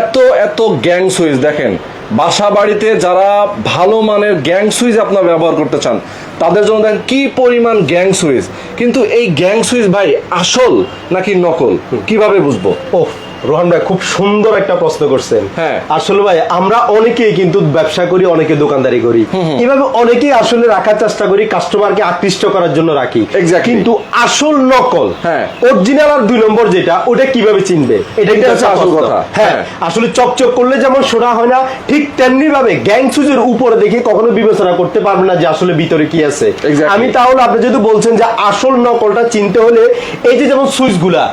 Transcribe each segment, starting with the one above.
এত এত gang switch, দেখেন। বাসা বাড়িতে যারা ভালো মানের গ্যাং সুইচ আপনার ব্যবহার করতে চান, তাদের জন্য দেখেন কি পরিমাণ গ্যাং সুইচ। কিন্তু এই গ্যাং সুইচ ভাই আসল নাকি নকল? কীভাবে বুঝব? ও রোহান ভাই খুব সুন্দর একটা প্রশ্ন করছেন হ্যাঁ। আসলে ভাই আমরা অনেকেই কিন্তু ব্যবসা করি অনেকে দোকানদারি করি এভাবে অনেকেই আসলে রাখার চেষ্টা করি কাস্টমারকে আকৃষ্ট করার জন্য রাখি কিন্তু আসল নকল হ্যাঁ। অরিজিনাল আর দুই নম্বর যেটা ওটা কীভাবে চিনবে এটা আসল কথা। হ্যাঁ হ্যাঁ। আসলে চকচক করলে যেমন শোনা হয় না ঠিক তেমনি ভাবে গ্যাং সুজের উপরে দেখে কখনো বিবেচনা করতে পারবে না যে আসলে ভিতরে কি আছে. আমি তাহলে আপনি যদি বলছেন যে আসল নকলটা চিনতে হলে এই যে যেমন সুইচগুলা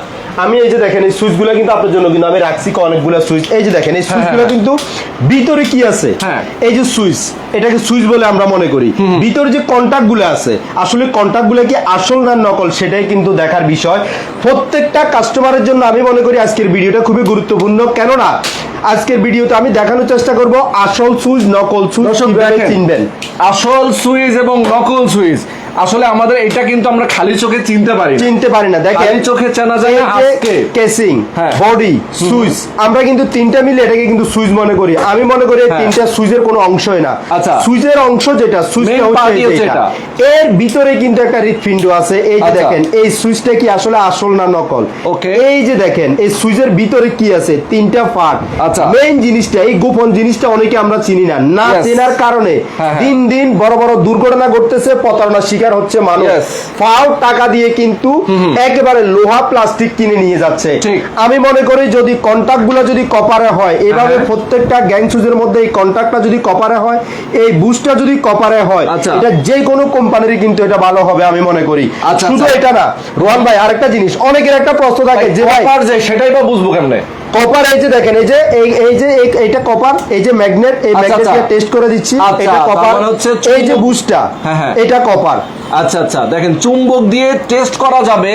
আমি এই যে দেখেন এই সুইচগুলা কিন্তু আপনার জন্য কিন্তু আমি রাখছি অনেকগুলা সুইচ। এই যে দেখেন এই সুইচগুলা হ্যাঁ। কিন্তু ভিতরে কি আছে? হ্যাঁ। এই যে সুইচ এটাকে সুইচ বলে আমরা মনে করি। ভিতরে যে কন্টাক্টগুলো আছে আসলে কন্টাক্টগুলো কি আসল না নকল সেটাই কিন্তু দেখার বিষয়। প্রত্যেকটা কাস্টমারের জন্য আমি মনে করি আজকের ভিডিওটা খুবই গুরুত্বপূর্ণ। কেননা আজকের ভিডিওতে আমি দেখানোর চেষ্টা করব আসল সুইচ নকল সুইচ চিনবেন আসল সুইচ এবং নকল সুইচ আসলে আমাদের এটা কিন্তু আমরা খালি চোখে চিনতে পারি চিনতে পারি না দেখেন চোখে চেনা যায় না আজকে কেসিং। বডি সুইচ আমরা কিন্তু তিনটা মিলে এটাকে কিন্তু সুইচ মনে করি আমি মনে করি এই হ্যাঁ। তিনটা সুইচের কোনো অংশই না আচ্ছা। সুইচের অংশ যেটা সুইচটা হচ্ছে এটা। এর ভিতরে কিন্তু একটা হৃৎপিণ্ড আছে এই যে আচ্ছা। দেখেন এই সুইচটা কি আসলে আসল না নকল Okay. এই যে দেখেন এই সুইচের ভিতরে কি আছে তিনটা পার্ট আচ্ছা। মেইন জিনিসটা এই গোপন জিনিসটা অনেকে আমরা চিনি না না চেনার কারণে হ্যাঁ, হ্যাঁ। দিন দিন বড় বড় দুর্ঘটনা ঘটতেছে প্রতারণার শিকার হচ্ছে মানুষ। ফাও টাকা দিয়ে কিন্তু একেবারে লোহা প্লাস্টিক কিনে নিয়ে যাচ্ছে। আমি মনে করি যদি কন্টাক্টগুলো যদি কপারে হয় এভাবে হ্যাঁ। প্রত্যেকটা গ্যাং সুজের মধ্যে এই কন্টাক্টটা যদি কপারে হয় এই বুস্টটা যদি কপারে হয় আচ্ছা। এটা যে কোনো কোম্পানির কিন্তু এটা ভালো হবে আমি মনে করি। আচ্ছা, শুধু আচ্ছা। এটা না রোহান ভাই আরেকটা জিনিস অনেকের একটা প্রশ্ন থাকে যে ভাই সেটাই বা বুঝব কেমনে? কপার এই যে দেখেন এই যে এই এই যে এই- এইটা কপার এই যে ম্যাগনেট এই আচ্ছা, ম্যাগনেট আচ্ছা। টেস্ট করে দিচ্ছি আচ্ছা, এটা কপার মানে হচ্ছে এই যে বুস্টটা হ্যাঁ, হ্যাঁ। এটা কপার আচ্ছা আচ্ছা। দেখেন চুম্বক দিয়ে টেস্ট করা যাবে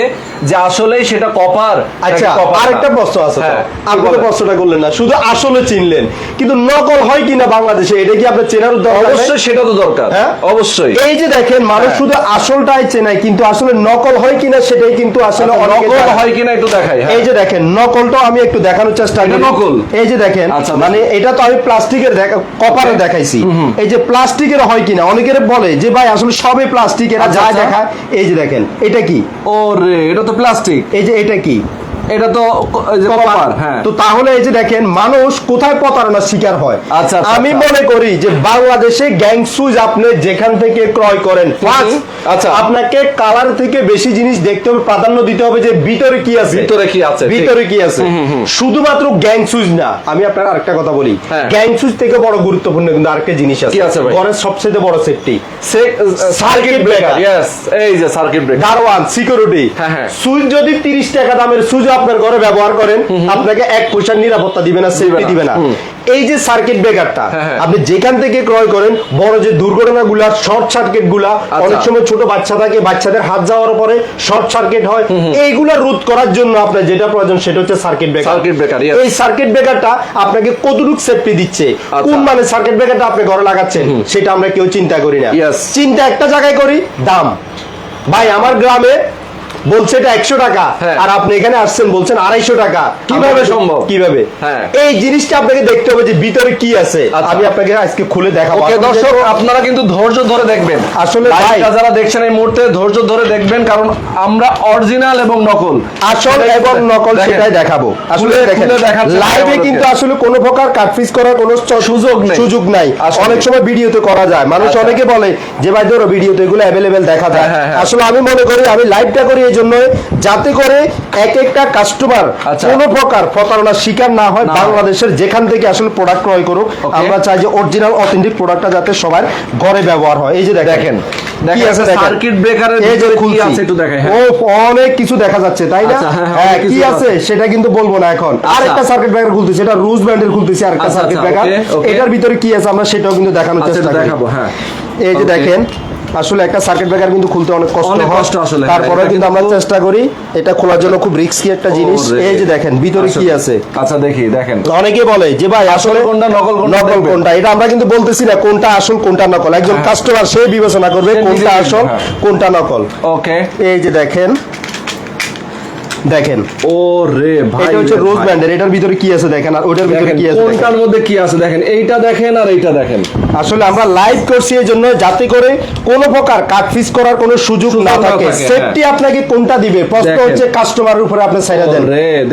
যে আসলে সেটা কপার আচ্ছা আরেকটা প্রশ্ন আছে হ্যাঁ, আপনি তো প্রশ্নটা করলেন না শুধু আসলে চিনলেন। কিন্তু নকল হয় কিনা বাংলাদেশে এটা কি আপনার চেনার দরকার অবশ্যই সেটা তো দরকার। হ্যাঁ? অবশ্যই। এই যে দেখেন মানুষ হ্যাঁ। শুধু আসলটাই চেনায় কিন্তু আসলে নকল হয় কিনা সেটাই কিন্তু আসলে আচ্ছা, নকল। হয় কিনা একটু দেখাই হ্যাঁ। এই যে দেখেন নকলটাও আমি একটু দেখানোর চেষ্টা করি। নকল? এই যে দেখেন আচ্ছা, মানে এটা তো আমি প্লাস্টিকের কপারে দেখাইছি। এই যে প্লাস্টিকের হয় কিনা অনেকের বলে যে ভাই আসলে সবই প্লাস্টিক এরা আচ্ছা, যা দেখা দেখায় এই যে দেখেন এটা কি? ওরে এটা তো প্লাস্টিক এই যে এটা কি? এটা তো কপার হ্যাঁ। তো তাহলে এই যে দেখেন মানুষ কোথায় প্রতারণার শিকার হয়? আচ্ছা, আচ্ছা, আমি আচ্ছা। মনে করি যে বাংলাদেশে গ্যাং সুজ আপনি যেখান থেকে ক্রয় করেন আচ্ছা। আপনাকে কালার থেকে বেশি জিনিস দেখতে হবে প্রাধান্য দিতে হবে যে ভিতরে কি আছে। ভিতরে কি আছে, ভিতরে কি আছে। শুধুমাত্র গ্যাং সুজ না আমি আপনার আরেকটা কথা বলি। হ্যাঁ। গ্যাং সুজ থেকে বড় গুরুত্বপূর্ণ কিন্তু আরেকটা জিনিস আছে। কি আছে ভাই? ঘরের সবচেয়ে বড় সেফটি সার্কিট ব্রেকার এই যে সার্কিট ব্রেকার দারোয়ান সিকিউরিটি হ্যাঁ, হ্যাঁ। সুইচ যদি তিরিশ টাকা দামের সুইচ আপনার ঘরে ব্যবহার করেন আপনাকে এক পয়সার নিরাপত্তা দিবে না সেফটি দিবে না। এই যে সার্কিট ব্রেকারটা হ্যাঁ, হ্যাঁ। আপনি যেখান থেকে ক্রয় করেন বড় যে দুর্ঘটনা গুলা শর্ট সার্কিটগুলা। অনেক সময় ছোট বাচ্চা থাকে বাচ্চাদের হাত যাওয়ার পরে শর্ট সার্কিট হয়। এইগুলা রোধ করার জন্য আপনার যেটা প্রয়োজন সেটা হচ্ছে সার্কিট ব্রেকার breaker, yes. এই সার্কিট ব্রেকারটা আপনাকে কতটুকু সেফটি দিচ্ছে? আচ্ছা। কোন মানে সার্কিট ব্রেকারটা আপনি ঘরে লাগাচ্ছেন সেটা আমরা কেউ চিন্তা করি না। চিন্তা একটা জায়গায় করি দাম। ভাই আমার গ্রামে বলছে এটা একশো টাকা হ্যাঁ। আর আপনি এখানে আসছেন বলছেন আড়াইশো টাকা কীভাবে সম্ভব? কীভাবে হ্যাঁ। এই জিনিসটা আপনাকে দেখতে হবে যে ভিতরে কি আছে আচ্ছা। আমি আপনাকে আজকে খুলে দেখাবো দর্শক আপনারা কিন্তু ধৈর্য ধরে দেখবেন আসলে যারা দেখছেন এই মুহূর্তে ধৈর্য ধরে দেখবেন কারণ আমরা অরিজিনাল এবং নকল আসল এবং নকল সেটাই দেখাবো আসলে লাইভে কিন্তু আসলে কোনো প্রকার কাটফিস করার কোনো সুযোগ নেই। সুযোগ নাই। অনেক সময় ভিডিওতে করা যায় মানুষ আচ্ছা। অনেকে বলে যে ভাই ধরো ভিডিওতে এগুলো অ্যাভেলেবেল দেখা যায় হ্যাঁ, হ্যাঁ, হ্যাঁ। আসলে আমি মনে করি আমি লাইভটা করি এই জন্য যাতে করে এক একটা কাস্টমার আচ্ছা। কোনো প্রকার প্রতারণার শিকার না হয় বাংলাদেশের যেখান থেকে আসলে প্রোডাক্ট ক্রয় করুক আমরা চাই যে অরিজিনাল অথেন্টিক প্রোডাক্টটা যাতে সবার ঘরে ব্যবহার হয়। এই যে দেখেন। এই যে। আছে একটু। ও অনেক কিছু দেখা যাচ্ছে তাই না? আচ্ছা, হ্যাঁ, কি আছে? সেটা কিন্তু বলব না এখন। আরেকটা সার্কিট ব্রেকার খুলতেছি এটা রুজ ব্র্যান্ডের খুলতেছি আরেকটা আচ্ছা, সার্কিট আচ্ছা, ব্রেকার। এটার ভিতরে কি আছে আমরা সেটাও কিন্তু দেখানোর আচ্ছা, চেষ্টা দেখাবো, হ্যাঁ। এই যে দেখেন আসলে একটা সার্কিট ব্রেকার কিন্তু খুলতে অনেক কষ্ট হয়। কষ্ট আসলে, হ্যাঁ, তারপরে কিন্তু আমরা চেষ্টা করি এটা খোলার জন্য খুব রিস্কি একটা জিনিস। এই যে দেখেন ভিতরে কি আচ্ছা, আছে? আচ্ছা দেখি দেখেন। অনেকে বলে যে ভাই আসলে কোনটা নকল কোনটা নকল কোনটা? এটা আমরা কিন্তু বলতেছি না কোনটা আসল কোনটা নকল। একজন হ্যাঁ। কাস্টমার সে বিবেচনা করবে কোনটা আসল হ্যাঁ। কোনটা নকল। ওকে এই যে দেখেন দেখেন। ও রে ভাই এটা হচ্ছে রোজ। ব্যান্ডের এটার ভিতরে কি আছে দেখেন? আর ওটার ভিতরে কি আছে কোনটার মধ্যে কি আছে দেখেন? এইটা দেখেন আর এইটা দেখেন। আসলে আমরা লাইভ করছি এই জন্য যাতে করে কোনো প্রকার কাটফিস করার কোনো সুযোগ না থাকে। সেফটি আপনাকে কোনটা দিবে? প্রশ্ন হচ্ছে কাস্টমারের উপরে আপনি সাইডা দেন।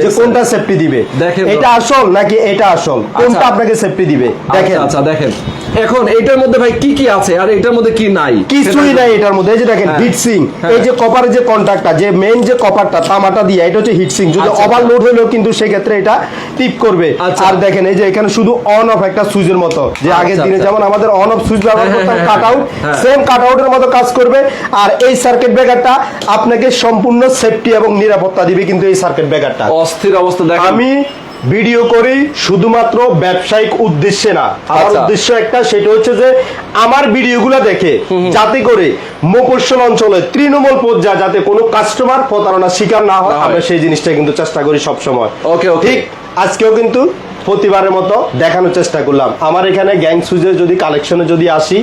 যে কোনটা সেফটি দিবে? দেখেন। এটা আসল নাকি এটা আসল? কোনটা আপনাকে সেফটি দিবে? দেখেন। আচ্ছা আচ্ছা দেখেন। এখন এইটার মধ্যে ভাই কি কি আছে আর এইটার মধ্যে কি নাই কিছুই নাই এটার মধ্যে এই যে দেখেন। হিট সিং হ্যাঁ। এই যে কপারের যে কন্ট্যাক্টটা যে মেইন যে কপারটা তামাটা দিয়ে এটা হচ্ছে হিট সিং যদি আচ্ছা, ওভারলোড হলেও কিন্তু সেক্ষেত্রে এটা টিপ করবে আচ্ছা। আর দেখেন এই যে এখানে শুধু অন অফ একটা সুইচের মতো যে আগের আচ্ছা, দিনে আচ্ছা। যেমন আমাদের অন অফ সুইচ ব্যবহার হ্যাঁ, করতাম কাট আউট। সেম কাট আউটের মতো কাজ করবে আর এই সার্কিট ব্রেকারটা আপনাকে সম্পূর্ণ সেফটি এবং নিরাপত্তা দিবে কিন্তু এই সার্কিট ব্রেকারটা অস্থির অবস্থা দেখেন আমি ভিডিও করি শুধুমাত্র ব্যবসায়িক উদ্দেশ্যে না আমার আচ্ছা। উদ্দেশ্য একটা সেটা হচ্ছে যে আমার ভিডিওগুলো দেখে যাতে করে মফস্বল অঞ্চলে তৃণমূল পর্যায়ে যাতে কোনো কাস্টমার প্রতারণার শিকার না হয় আমরা সেই জিনিসটা কিন্তু চেষ্টা করি সবসময় ওকে okay. ঠিক আজকেও কিন্তু প্রতিবারের মতো দেখানোর চেষ্টা করলাম। আমার এখানে গ্যাং সুইচের যদি কালেকশনে যদি আসি.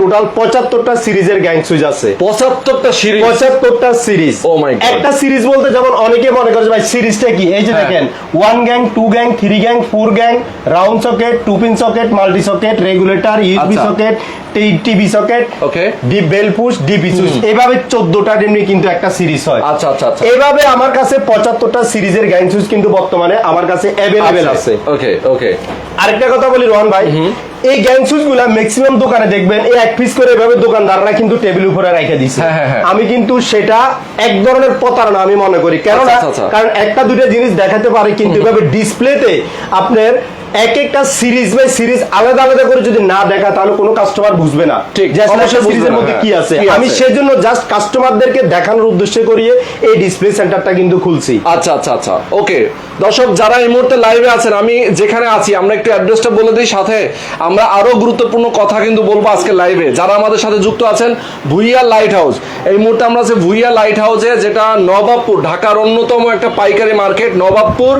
টোটাল পঁচাত্তরটা সিরিজের গ্যাং সুইচ আছে। পঁচাত্তরটা সিরিজ? পঁচাত্তরটা সিরিজ। Oh. একটা সিরিজ বলতে যেমন অনেকে মনে করে ভাই সিরিজটা কি? এই যে হ্যাঁ। দেখেন one gang two gang three gang four gang round socket two pin socket multi socket regulator USB. Socket TV socket Okay. DP bell push DP switch এভাবে চোদ্দটা নিয়ে কিন্তু একটা সিরিজ হয়। আচ্ছা আচ্ছা আচ্ছা। এইভাবে আমার কাছে পঁচাত্তরটা সিরিজের গ্যাং সুইচ কিন্তু বর্তমানে আমার কাছে অ্যাভেলেবেল আছে। ওকে ওকে আরেকটা কথা বলি রোহন ভাই। এই গ্যাং সুইচগুলা ম্যাক্সিমাম দোকানে দেখবেন এই এক পিস করে এভাবে দোকানদাররা কিন্তু টেবিল উপরে রেখে দিচ্ছে হ্যাঁ, হ্যাঁ, হ্যাঁ। আমি কিন্তু সেটা এক ধরনের প্রতারণা আমি মনে করি। কেননা আচ্ছা, আচ্ছা, আচ্ছা। কারণ একটা দুটো জিনিস দেখাতে পারে কিন্তু এভাবে ডিসপ্লেতে আপনার এক একটা সিরিজ বাই সিরিজ আলাদা আলাদা করে যদি না দেখা তাহলে কোনো কাস্টমার বুঝবে না। সিরিজের মধ্যে হ্যাঁ। কি আছে? আমি? সেজন্য জাস্ট কাস্টমারদেরকে দেখানোর উদ্দেশ্যে করিয়ে এই ডিসপ্লে সেন্টারটা কিন্তু খুলছি। আচ্ছা আচ্ছা আচ্ছা ওকে। দর্শক যারা এই মুহূর্তে লাইভে আছেন আমি যেখানে আছি আমরা একটু অ্যাড্রেসটা বলে দিই সাথে। আমরা আরও গুরুত্বপূর্ণ কথা কিন্তু বলব আজকে লাইভে যারা আমাদের সাথে যুক্ত আছেন ভুইয়া লাইট হাউস এই মুহূর্তে আমরা আছি ভুইয়া লাইট হাউসে যেটা নবাবপুর ঢাকার অন্যতম একটা পাইকারি মার্কেট নবাবপুর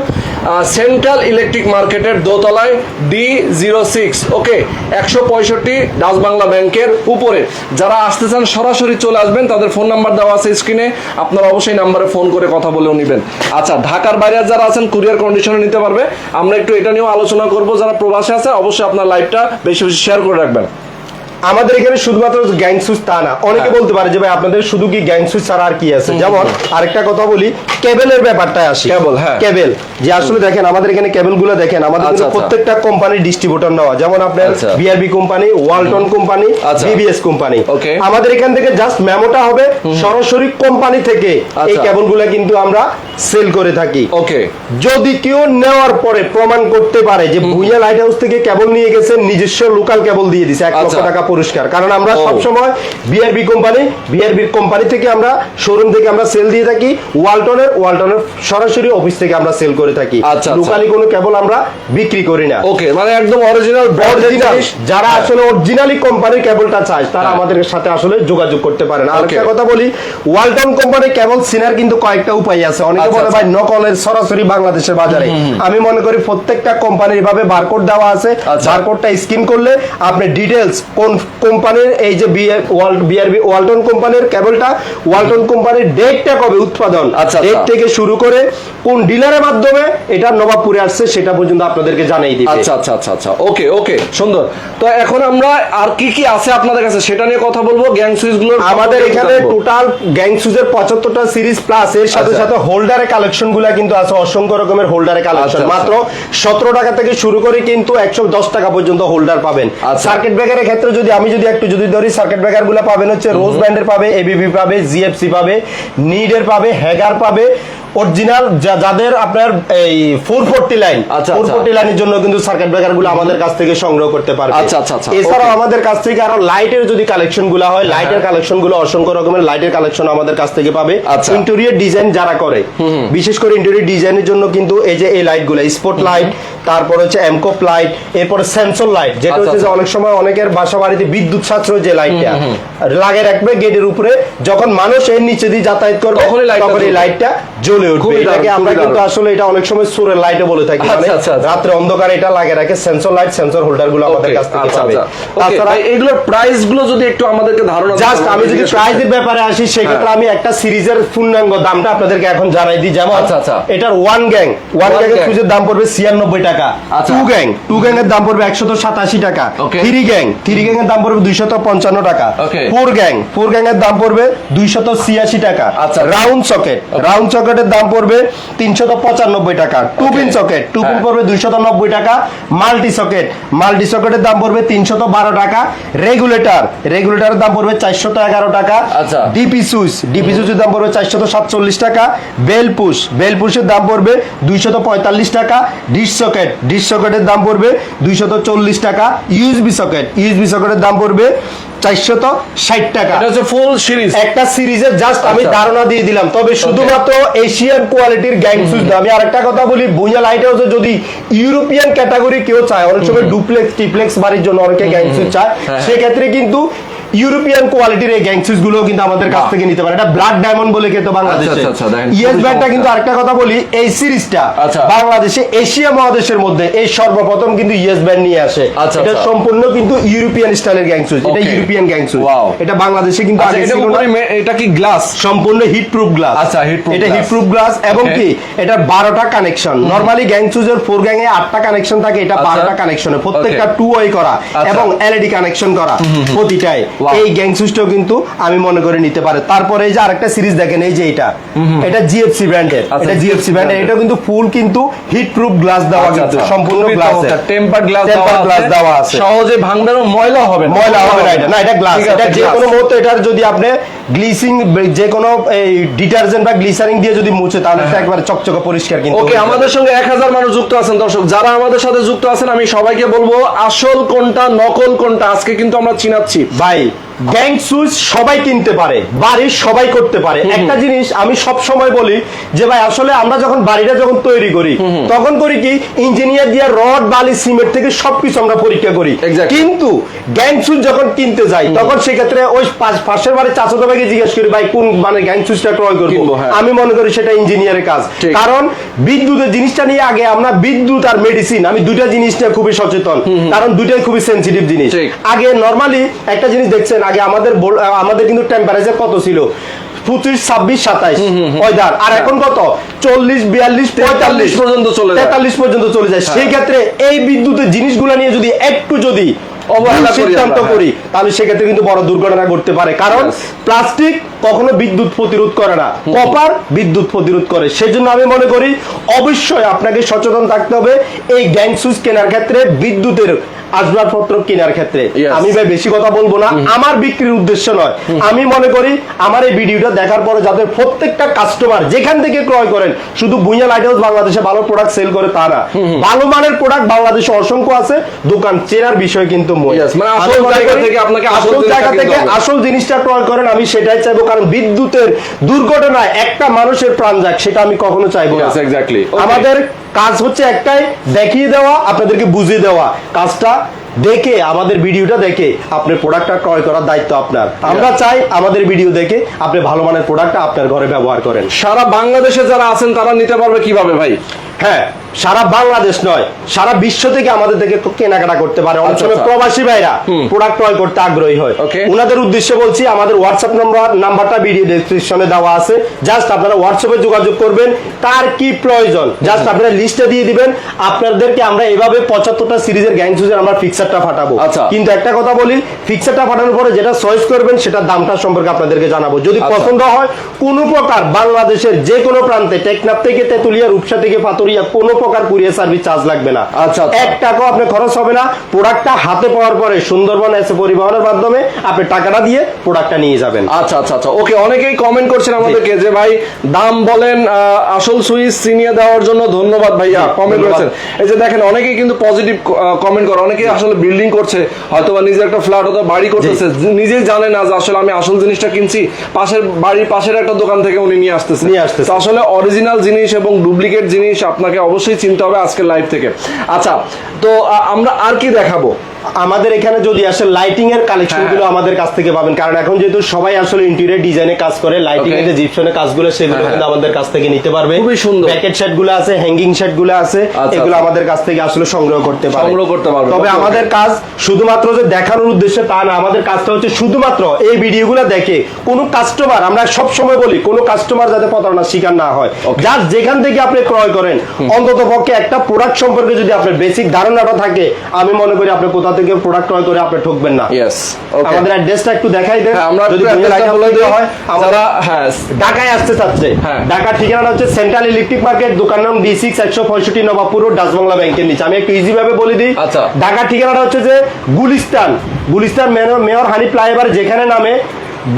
সেন্ট্রাল ইলেকট্রিক মার্কেটের দোতলায় ডি জিরো সিক্স ওকে, একশো পঁয়ষট্টি ডাচ বাংলা ব্যাংকের উপরে। যারা আসতে চান, সরাসরি চলে আসবেন, তাদের ফোন নাম্বার দেওয়া আছে স্ক্রিনে। আপনারা অবশ্যই নাম্বারে ফোন করে কথা বলেও নেবেন। আচ্ছা ঢাকার বাইরে যারা আছেন, কুরিয়ার কন্ডিশনে নিতে পারবে। আমরা একটু এটা নিয়েও আলোচনা করব, যারা প্রবাসে আছে, অবশ্যই আপনার লাইভটা বেশি বেশি শেয়ার করে রাখবেন। আমাদের এখানে শুধুমাত্র গ্যাং সুইচ তা না অনেকে হ্যাঁ। বলতে পারে যে ভাই আপনাদের শুধু কি গ্যাং সুইচ ছাড়া আর কি আছে যেমন আরেকটা কথা বলি কেবলের ব্যাপারটায় আসি কেবল, হ্যাঁ। কেবল যে আসলে দেখেন আমাদের এখানে কেবলগুলো দেখেন আমাদের আচ্ছা, আচ্ছা। প্রত্যেকটা কোম্পানির ডিস্ট্রিবিউটর নেওয়া যেমন আপনার আচ্ছা। বিআরবি কোম্পানি ওয়ালটন কোম্পানি আচ্ছা। BBS company. আমাদের এখান থেকে জাস্ট মেমোটা হবে সরাসরি কোম্পানি থেকে এই আচ্ছা। কেবলগুলো কিন্তু আমরা সেল করে থাকি ওকে যদি কেউ নেওয়ার পরে প্রমাণ করতে পারে যে ভুইয়া লাইট হাউস থেকে কেবল নিয়ে গেছে নিজস্ব লোকাল কেবল দিয়ে দিছে এক লক্ষ আচ্ছা। টাকা পুরস্কার কারণ আমরা ও। সবসময় বিআরবি কোম্পানি বিআরবি কোম্পানি থেকে আমরা শোরুম থেকে আমরা সেল দিয়ে থাকি ওয়ালটনের ওয়ালটনের সরাসরি অফিস থেকে আমরা সেল করে থাকি। আচ্ছা, আচ্ছা। লোকালি কোনো কেবল আমরা বিক্রি করি না। ওকে মানে একদম অরিজিনাল অরিজিনাল যারা আসলে অরিজিনালি কোম্পানির কেবলটা চায় তারা হ্যাঁ। আমাদের সাথে আসলে যোগাযোগ করতে পারেন আর একটা কথা বলি ওয়ালটন কোম্পানির কেবল সিনার কিন্তু কয়েকটা উপায় আছে। অনেকে আচ্ছা, বলে আচ্ছা। ভাই নকলের সরাসরি বাংলাদেশের বাজারে। আমি মনে করি প্রত্যেকটা কোম্পানির ভাবে বারকোড দেওয়া আছে। আচ্ছা। বারকোডটা স্ক্যান করলে আপনি ডিটেলস কোন কোম্পানির এই যে বিআরবি ওয়ালটন কোম্পানির কেবলটা ওয়ালটন কোম্পানির ডেটটা কবে উৎপাদন আচ্ছা, ডেট আচ্ছা। থেকে শুরু করে কোন ডিলারের মাধ্যমে এটা নবাবপুরে আসছে সেটা পর্যন্ত আপনাদেরকে জানিয়ে দিবে আচ্ছা আচ্ছা আচ্ছা আচ্ছা ওকে ওকে সুন্দর তো এখন আমরা আর কি কি আছে আপনাদের কাছে সেটা নিয়ে কথা বলব গ্যাং সুইচগুলোর আমাদের এখানে টোটাল গ্যাং সুজের পঁচাত্তরটা সিরিজ প্লাস এর সাথে আচ্ছা। সাথে হোল্ডারে কালেকশনগুলা কিন্তু আছে অসংখ্য রকমের হোল্ডারে কালেকশন আচ্ছা, আচ্ছা। মাত্র সতেরো টাকা থেকে শুরু করে কিন্তু একশো দশ টাকা পর্যন্ত হোল্ডার পাবেন। সার্কিট ব্রেকারের ক্ষেত্রে যদি আমি যদি একটু যদি ধরি সার্কিট ব্রেকারগুলো পাবেন হচ্ছে রোজ ব্যান্ডের পাবে এবিবি পাবে জিএফসি পাবে নিডের পাবে হ্যাগার পাবে অরিজিনাল যাদের আপনার এই four forty line four. Forty লাইনের জন্য কিন্তু সার্কিট ব্রেকারগুলো আমাদের কাছ থেকে সংগ্রহ করতে পারবে আচ্ছা, আচ্ছা, আচ্ছা। এছাড়াও আমাদের কাছ থেকে আরও লাইটের যদি কালেকশনগুলো হয় হ্যাঁ। লাইটের কালেকশনগুলো অসংখ্য রকমের লাইটের কালেকশন আমাদের কাছ থেকে পাবে। ইন্টেরিয়র ডিজাইন যারা করে বিশেষ করে ইন্টেরিয়র ডিজাইনের জন্য কিন্তু এই যে এই লাইটগুলো স্পট লাইট তারপর হচ্ছে এমকোপ লাইট এরপরে সেন্সর লাইট যেটা আচ্ছা, হচ্ছে যে আচ্ছা। অনেক সময় অনেকের বাসা বাড়িতে বিদ্যুৎ সাশ্রয় যে লাইটটা লাগে রাখবে গেটের উপরে যখন মানুষ এর নিচে দিয়ে যাতায়াত করবে তখন এই লাইটটা জ্বলে উঠবে। এটাকে আমরা কিন্তু আসলে এটা অনেক সময় সুরের লাইটও বলে থাকি। মানে আচ্ছা, আচ্ছা। রাত্রে অন্ধকারে এটা লাগে রাখে সেন্সর লাইট সেন্সর হোল্ডারগুলো আমাদের কাছ থেকে পাবে। আচ্ছা। তাছাড়া এগুলোর প্রাইসগুলো যদি একটু আমাদেরকে ধারণা জাস্ট আমি যদি প্রাইজের ব্যাপারে আসি সেক্ষেত্রে আমি একটা সিরিজের পূর্ণাঙ্গ দামটা আপনাদেরকে এখন জানাই দিই। যেমন আচ্ছা, আচ্ছা। এটার ওয়ান গ্যাং ওয়ান গ্যাং এর gang। দাম পড়বে ছিয়ানব্বই টাকা। আচ্ছা। টু গ্যাং টু গ্যাং এর দাম পড়বে একশত সাতাশি টাকা। থ্রি গ্যাং থ্রি গ্যাং এর দাম পড়বে দুইশত পঞ্চান্ন টাকা। ফোর গ্যাং ফোর গ্যাং এর দাম পড়বে দুইশত ছিয়াশি টাকা। আচ্ছা। রাউন্ড সকেট রাউন্ড সকেটের দাম পড়বে তিনশত পঁচানব্বই টাকা। Two pin socket two pin. পড়বে দুইশত নব্বই টাকা। মাল্টি সকেট মাল্টি সকেটের দাম পড়বে তিনশত বারো টাকা। রেগুলেটর রেগুলেটরের দাম পড়বে চারশত এগারো টাকা। আচ্ছা। ডিপি সুইচ ডিপি সুইচের দাম পড়বে চারশত সাতচল্লিশ টাকা। বেল পুশ বেল পুশের দাম পড়বে দুইশত পঁয়তাল্লিশ টাকা। ডিশ সকেট ডিশ সকেটের দাম পড়বে দুইশত চল্লিশ টাকা ইউএসবি সকেট। ইউএসবি সকেটের দাম পড়বে চারশত ষাট টাকা। এটা হচ্ছে ফুল সিরিজ একটা সিরিজের জাস্ট আমি আচ্ছা। ধারণা দিয়ে দিলাম। তবে শুধুমাত্র এশিয়ান কোয়ালিটির গ্যাং সুইচ আমি আরেকটা কথা বলি বুইয়া লাইট হাউসে যদি ইউরোপিয়ান ক্যাটাগরি কেউ চায় অনেক সময় ডুপ্লেক্স টিপ্লেক্স বাড়ির জন্য অনেকে গ্যাং সুইচ চায় হ্যাঁ। সেক্ষেত্রে কিন্তু ইউরোপিয়ান কোয়ালিটির এই গ্যাংগুলো কিন্তু আমাদের কাছ থেকে নিতে পারে। এটা ব্লাড ডায়মন্ড বলে কিন্তু বাংলাদেশে। আচ্ছা, আচ্ছা, দেখেন, ইয়েস ব্যান্ডটা কিন্তু আরেকটা কথা বলি এই সিরিজটা আচ্ছা। বাংলাদেশে এশিয়া মহাদেশের মধ্যে এই সর্বপ্রথম কিন্তু ইয়েস ব্যান্ড নিয়ে আসে। আচ্ছা, এটা আচ্ছা। সম্পূর্ণ কিন্তু ইউরোপিয়ান স্টাইলের গ্যাং সুইচ এটা ইউরোপিয়ান গ্যাং সুইচ এটা বাংলাদেশে কিন্তু আচ্ছা আগে ছিল না। এটা কি গ্লাস সম্পূর্ণ হিট প্রুফ গ্লাস আচ্ছা, heat proof এটা হিট প্রুফ গ্লাস এবং কি এটা বারোটা কানেকশন নরমালি গ্যাং চুজের ফোর গ্যাং এ আটটা কানেকশন থাকে এটা আচ্ছা। বারোটা কানেকশন প্রত্যেকটা. টু ওয়ে করা আচ্ছা। এবং এলইডি কানেকশন করা প্রতিটাই। Wow. এই গ্যাং সুইচটাও কিন্তু আমি মনে করে নিতে পারে। তারপরে এই যে আরেকটা সিরিজ দেখেন এই যে এটা। এটা জিএফসি ব্র্যান্ডের আচ্ছা, এটা জিএফসি ব্র্যান্ডের এটা কিন্তু ফুল কিন্তু হিট প্রুফ গ্লাস দেওয়া আচ্ছা, কিন্তু আচ্ছা। সম্পূর্ণ গ্লাস চমৎকার। tempered glass টেম্পার গ্লাস দেওয়া আছে। সহজে ভাঙবে না ময়লা হবে না। ময়লা হবে না এটা। না এটা গ্লাস এটা যে কোনো মুহূর্তে এটার যদি আপনি গ্লিসিং যে কোনো এই ডিটারজেন্ট বা গ্লিসারিং দিয়ে যদি মুছে তাহলে এটা একবার চকচকে পরিষ্কার কিন্তু ওকে আমাদের সঙ্গে এক হাজার মানুষ যুক্ত আছেন দর্শক। যারা আমাদের সাথে যুক্ত আছেন আমি সবাইকে বলব আসল কোনটা নকল কোনটা আজকে কিন্তু আমরা চিনাচ্ছি। ভাই গ্যাং সুইচ সবাই কিনতে পারে বাড়ির সবাই করতে পারে। একটা জিনিস আমি সব সময় বলি যে ভাই আসলে আমরা যখন বাড়িটা যখন তৈরি করি তখন করি কি ইঞ্জিনিয়ার দিয়ে রড বালি সিমেন্ট থেকে সবকিছু আমরা পরীক্ষা করি। কিন্তু গ্যাং সুইচ যখন কিনতে যাই তখন সেক্ষেত্রে ওই পাশের বাড়ির চাচাতো ভাইকে জিজ্ঞেস করি ভাই কোন মানে গ্যাং সুইচটা ক্রয় করব? হ্যাঁ। আমি মনে করি সেটা ইঞ্জিনিয়ারের কাজ। কারণ বিদ্যুতের জিনিসটা নিয়ে আগে আমরা বিদ্যুৎ আর মেডিসিন আমি দুইটা জিনিস নিয়ে খুবই সচেতন। কারণ দুইটাই খুবই সেন্সিটিভ জিনিস। আগে নর্মালি একটা জিনিস দেখছেন আগে আমাদের আমাদের কিন্তু টেম্পারেচার কত ছিল? পঁচিশ ছাব্বিশ সাতাইশ। ওয়েদার। আর এখন কত? চল্লিশ বিয়াল্লিশ পঁয়তাল্লিশ। পর্যন্ত চলে যায়। তেতাল্লিশ পর্যন্ত চলে যায়। হ্যাঁ। সেই ক্ষেত্রে এই বিদ্যুতের জিনিসগুলো নিয়ে যদি একটু যদি সিদ্ধান্ত হ্যাঁ। করি। তাহলে সেক্ষেত্রে কিন্তু বড় দুর্ঘটনা ঘটতে পারে। কারণ প্লাস্টিক কখনো বিদ্যুৎ প্রতিরোধ করে না কপার বিদ্যুৎ প্রতিরোধ করে। সেজন্য আমি মনে করি অবশ্যই আপনাকে সচেতন থাকতে হবে এই গ্যাং সুইচ কেনার ক্ষেত্রে বিদ্যুতের আসবাবপত্র কেনার ক্ষেত্রে। আমি ভাই বেশি কথা বলব না আমার বিক্রির উদ্দেশ্য নয়। আমি মনে করি আমার এই ভিডিওটা দেখার পরে যাতে প্রত্যেকটা কাস্টমার যেখান থেকে ক্রয় করেন শুধু ভুইয়া লাইট হাউস বাংলাদেশে ভালো প্রোডাক্ট সেল করে তা না। ভালো মানের প্রোডাক্ট বাংলাদেশে অসংখ্য আছে। দোকান চেনার বিষয় কিন্তু মানে আসল আমি জায়গা থেকে আপনাকে আসল আসল জিনিসটা জায়গা থেকে আসল জিনিসটা ক্রয় করেন আমি সেটাই চাইব কারণ বিদ্যুতের দুর্ঘটনায় একটা মানুষের প্রাণ যাক সেটা আমি কখনো চাইব না। আমাদের কাজ হচ্ছে একটাই দেখিয়ে দেওয়া আপনাদেরকে বুঝিয়ে দেওয়া। কাজটা দেখে আমাদের ভিডিওটা দেখে আপনার প্রোডাক্টটা ক্রয় করার দায়িত্ব আপনার। আমরা চাই আমাদের ভিডিও দেখে আপনি ভালো মানের প্রোডাক্টটা আপনার ঘরে ব্যবহার করেন। সারা বাংলাদেশে যারা আছেন তারা নিতে পারবে কীভাবে ভাই? হ্যাঁ সারা বাংলাদেশ নয় সারা বিশ্ব থেকে আমাদের থেকে কেনাকাটা করতে পারে। অনেক আচ্ছা, সময় আচ্ছা। প্রবাসী ভাইরা প্রোডাক্ট ক্রয় করতে আগ্রহী হয়। ওনাদের উদ্দেশ্যে বলছি আমাদের হোয়াটসঅ্যাপ নাম্বার নাম্বারটা ভিডিও ডেসক্রিপশনে দেওয়া আছে। জাস্ট আপনারা হোয়াটসঅ্যাপে যোগাযোগ করবেন কার কি প্রয়োজন? জাস্ট আপনারা লিস্টে দিয়ে দিবেন আপনাদেরকে আমরা এভাবে পঁচাত্তরটা সিরিজের গ্যাং সুজের আমরা ফিক্সারটা ফাটাবো। আচ্ছা। কিন্তু একটা কথা বলি ফিক্সারটা ফাটানোর পরে যেটা চয়েস করবেন সেটা দামটা সম্পর্কে আপনাদেরকে জানাব। যদি। পছন্দ হয় কোনো প্রকার বাংলাদেশের যে কোনো প্রান্তে টেকনাফ থেকে তেতুলিয়া রূপসা থেকে পাতুরিয়া কোনো প্রকার কুরিয়ার সার্ভিস চার্জ লাগবে না। আচ্ছা, আচ্ছা। এক টাকাও আপনার খরচ হবে না। প্রোডাক্টটা হাতে পাওয়ার পরে সুন্দরবন এসে পরিবহনের মাধ্যমে আপনি টাকাটা দিয়ে প্রোডাক্টটা নিয়ে যাবেন। আচ্ছা আচ্ছা আচ্ছা। ওকে অনেকেই কমেন্ট করছেন আমাদেরকে যে ভাই দাম বলেন আসল সুইচ চিনিয়ে দেওয়ার জন্য ধন্যবাদ ভাইয়া। কমেন্ট করেছেন। এই যে দেখেন অনেকেই কিন্তু পজিটিভ কমেন্ট করে। অনেকেই আসলে বিল্ডিং করছে হয়তো বা নিজের একটা ফ্ল্যাট অথবা বাড়ি করতেছে। নিজেই জানে না যে আসলে আমি আসল জিনিসটা কিনছি। পাশের বাড়ির পাশের একটা দোকান থেকে উনি নিয়ে আসতেছে। নিয়ে আসতেছে। আসলে অরিজিনাল জিনিস এবং ডুপ্লিকেট জিনিস আপনাকে অবশ্যই চিনতে হবে আজকের লাইভ থেকে। আচ্ছা তো আমরা আর কি দেখাবো? আমাদের এখানে যদি আসে লাইটিং এর কালেকশনগুলো আমাদের কাছ থেকে পাবেন কারণ এখন যেহেতু সবাই আসলে ইন্টেরিয়র ডিজাইনে কাজ করে লাইটিং এর. যে জিপসনের কাজগুলো সেগুলো হ্যাঁ, কিন্তু হ্যাঁ। আমাদের কাছ থেকে নিতে পারবে খুবই সুন্দর। প্যাকেট সেটগুলো আছে হ্যাঙ্গিং সেটগুলো আছে আচ্ছা, এগুলো আচ্ছা। আমাদের কাছ থেকে আসলে সংগ্রহ করতে পারবে সংগ্রহ করতে পারবে। তবে. আমাদের কাজ শুধুমাত্র যে দেখানোর উদ্দেশ্যে তা না আমাদের কাজটা হচ্ছে শুধুমাত্র এই ভিডিওগুলো দেখে কোনো কাস্টমার আমরা সব সময় বলি কোনো কাস্টমার যাতে প্রতারণার শিকার না হয়. যার যেখান থেকে আপনি ক্রয় করেন অন্তত পক্ষে একটা প্রোডাক্ট সম্পর্কে যদি আপনার বেসিক ধারণাটা থাকে আমি মনে করি আপনি কোথা থেকে প্রোডাক্ট ক্রয় করে আপনি ঠকবেন না। আমাদের অ্যাড্রেসটা একটু দেখাই দেন। হ্যাঁ, আমরা যদি বলে হয় আমরা হ্যাঁ ঢাকায় আসতে চাচ্ছে হ্যাঁ। ঢাকার ঠিকানাটা হচ্ছে সেন্ট্রাল ইলেকট্রিক মার্কেট দোকান নাম ডি সিক্স একশো পঁয়ষট্টি নবাবপুর ব্যাংকের নিচে। আমি একটু ইজি ভাবে বলে দিই। আচ্ছা। ঢাকার ঠিকানাটা হচ্ছে যে গুলিস্তান। গুলিস্তান মেয়র হানি ফ্লাইওভার যেখানে নামে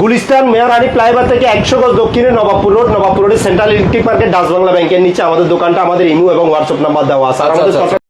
গুলিস্তান মেয়র হানি ফ্লাইওভার থেকে একশো গজ দক্ষিণে নবাবপুর রোড নবাবপুর রোডে central electric market Dutch Bangla ব্যাংকের নিচে। আমাদের দোকানটা আমাদের ইমু এবং হোয়াটসঅ্যাপ নাম্বার দেওয়া আছে। আচ্ছা, আমাদের